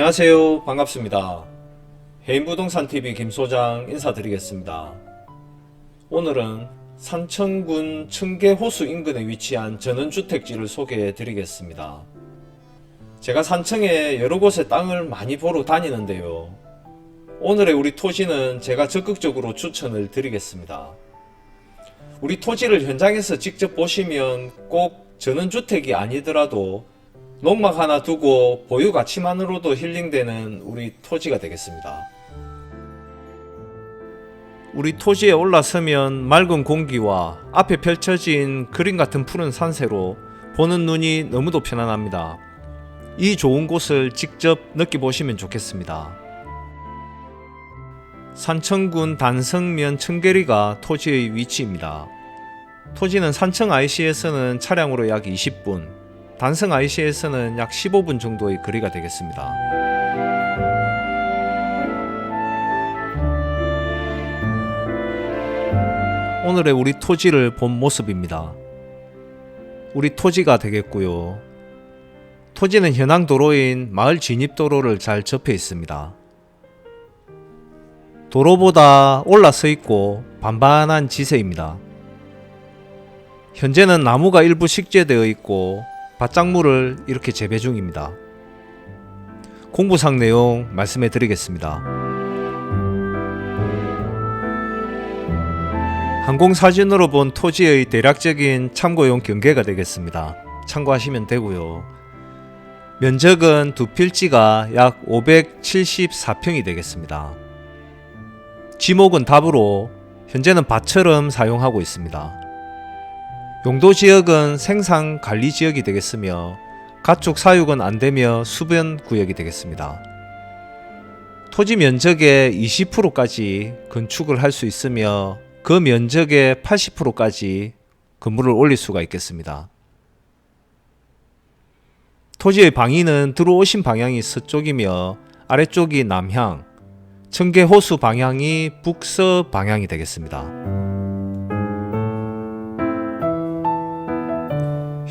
안녕하세요. 반갑습니다. 해인부동산TV 김소장 인사드리겠습니다. 오늘은 산청군 청계호수 인근에 위치한 전원주택지를 소개해 드리겠습니다. 제가 산청에 여러 곳에 땅을 많이 보러 다니는데요. 오늘의 우리 토지는 제가 적극적으로 추천을 드리겠습니다. 우리 토지를 현장에서 직접 보시면 꼭 전원주택이 아니더라도 농막 하나 두고 보유 가치만으로도 힐링되는 우리 토지가 되겠습니다. 우리 토지에 올라서면 맑은 공기와 앞에 펼쳐진 그림 같은 푸른 산세로 보는 눈이 너무도 편안합니다. 이 좋은 곳을 직접 느껴보시면 좋겠습니다. 산청군 단성면 청계리가 토지의 위치입니다. 토지는 산청 IC에서는 차량으로 약 20분, 단성 IC에서는 약 15분 정도의 거리가 되겠습니다. 오늘의 우리 토지를 본 모습입니다. 우리 토지가 되겠고요. 토지는 현황 도로인 마을 진입 도로를 잘 접해 있습니다. 도로보다 올라서 있고 반반한 지세입니다. 현재는 나무가 일부 식재되어 있고 밭작물을 이렇게 재배 중입니다. 공부상 내용 말씀해 드리겠습니다. 항공 사진으로 본 토지의 대략적인 참고용 경계가 되겠습니다. 참고하시면 되고요. 면적은 두 필지가 약 574평이 되겠습니다. 지목은 답으로 현재는 밭처럼 사용하고 있습니다. 용도 지역은 생산 관리 지역이 되겠으며 가축 사육은 안 되며 수변 구역이 되겠습니다. 토지 면적의 20%까지 건축을 할 수 있으며 그 면적의 80%까지 건물을 올릴 수가 있겠습니다. 토지의 방위는 들어오신 방향이 서쪽이며 아래쪽이 남향, 청계 호수 방향이 북서 방향이 되겠습니다.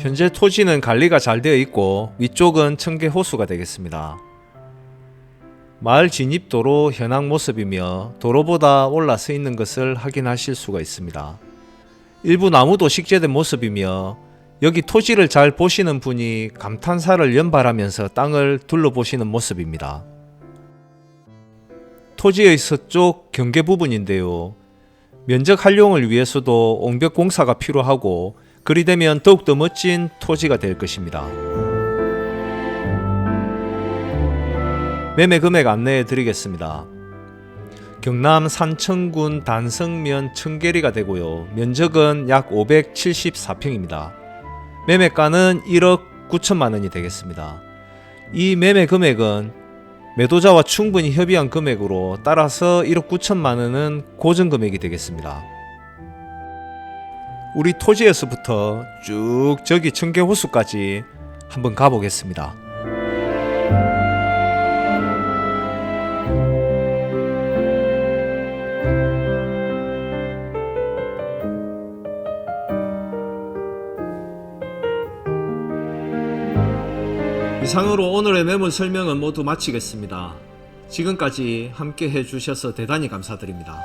현재 토지는 관리가 잘 되어 있고 위쪽은 청계 호수가 되겠습니다. 마을 진입도로 현황 모습이며 도로보다 올라서 있는 것을 확인하실 수가 있습니다. 일부 나무도 식재된 모습이며 여기 토지를 잘 보시는 분이 감탄사를 연발하면서 땅을 둘러보시는 모습입니다. 토지의 서쪽 경계 부분인데요. 면적 활용을 위해서도 옹벽 공사가 필요하고 그리 되면 더욱더 멋진 토지가 될 것입니다. 매매 금액 안내해 드리겠습니다. 경남 산청군 단성면 청계리가 되고요. 면적은 약 574평입니다. 매매가는 1억 9천만 원이 되겠습니다. 이 매매 금액은 매도자와 충분히 협의한 금액으로 따라서 1억 9천만 원은 고정 금액이 되겠습니다. 우리 토지에서부터 쭉 저기 청계호수까지 한번 가보겠습니다. 이상으로 오늘의 매물 설명은 모두 마치겠습니다. 지금까지 함께 해주셔서 대단히 감사드립니다.